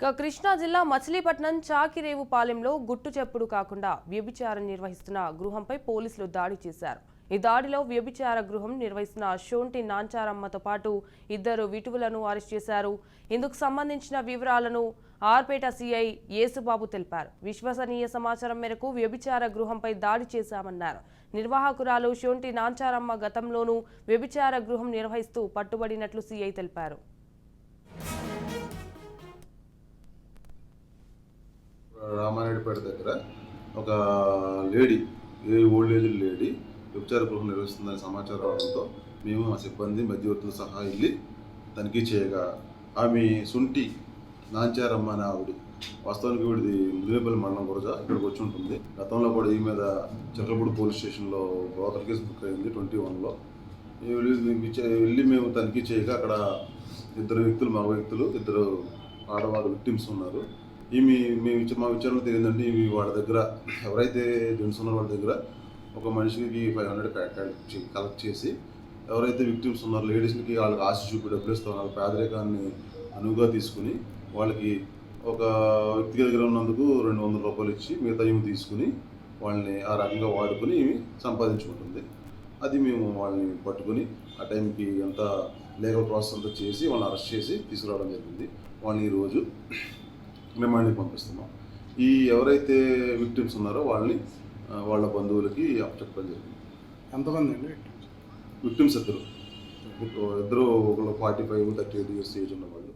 ఇక కృష్ణా జిల్లా మచిలీపట్నం చాకిరేవు పాలెంలో గుట్టు చెప్పుడు కాకుండా వ్యభిచారం నిర్వహిస్తున్న గృహంపై పోలీసులు దాడి చేశారు. ఈ దాడిలో వ్యభిచార గృహం నిర్వహిస్తున్న షోంటి నాంచారమ్మతో పాటు ఇద్దరు విటువులను అరెస్ట్ చేశారు. ఇందుకు సంబంధించిన వివరాలను ఆర్పేట సిఐ యేసుబాబు తెలిపారు. విశ్వసనీయ సమాచారం మేరకు వ్యభిచార గృహంపై దాడి చేశామన్నారు. నిర్వాహకురాలు షోంటి నాంచారమ్మ గతంలోనూ వ్యభిచార గృహం నిర్వహిస్తూ పట్టుబడినట్లు సిఐ తెలిపారు. రామారెడ్డిపేట దగ్గర ఒక lady a old age lady వ్యభిచార గృహం నిర్వహిస్తుందనే సమాచారం రావడంతో మేము మా సిబ్బంది మధ్యవర్తులు సహా వెళ్ళి తనిఖీ చేయగా ఆమె సుంటి నాంచారమ్మ అనే ఆవిడ వాస్తవానికి వీడిది ముదిరేపల్లి మండలం గురజ ఇక్కడికి వచ్చి ఉంటుంది. గతంలో కూడా ఈ మీద చక్రపూడి పోలీస్ స్టేషన్లో బ్రోకర్ కేసు బుక్ అయింది ట్వంటీ వన్లో. వెళ్ళి మేము తనిఖీ చేయగా అక్కడ ఇద్దరు వ్యక్తులు మగ వ్యక్తులు ఇద్దరు ఆడవారు విక్టిమ్స్ ఉన్నారు. ఈమె మేము మా విచారణ తెలియదండి. ఇవి వాళ్ళ దగ్గర ఎవరైతే జెంట్స్ ఉన్నారో వాళ్ళ దగ్గర ఒక మనిషికి ఫైవ్ హండ్రెడ్ కలెక్ట్ చేసి ఎవరైతే విక్టిమ్స్ ఉన్నారో లేడీస్కి వాళ్ళకి ఆశ చూపి డబ్బులు ఇస్తారు వాళ్ళ పేదరికాన్ని అనువుగా తీసుకుని వాళ్ళకి ఒక వ్యక్తి దగ్గర ఉన్నందుకు రెండు వందల రూపాయలు ఇచ్చి మిగతా ఇవి తీసుకుని వాళ్ళని ఆ రకంగా వాడుకొని ఇవి సంపాదించుకుంటుంది. అది మేము వాళ్ళని పట్టుకొని ఆ టైంకి అంతా లీగల్ ప్రాసెస్ అంతా చేసి వాళ్ళని అరెస్ట్ చేసి తీసుకురావడం జరిగింది. వాళ్ళని ఈరోజు రిమాండ్కి పంపిస్తున్నాం. ఈ ఎవరైతే విక్టిమ్స్ ఉన్నారో వాళ్ళని వాళ్ళ బంధువులకి చెప్పడం జరిగింది. ఎంతమంది అండి? విక్టిమ్స్ ఇద్దరు. ఇద్దరు ఒకళ్ళు forty five thirty eight years age ఉన్న వాళ్ళు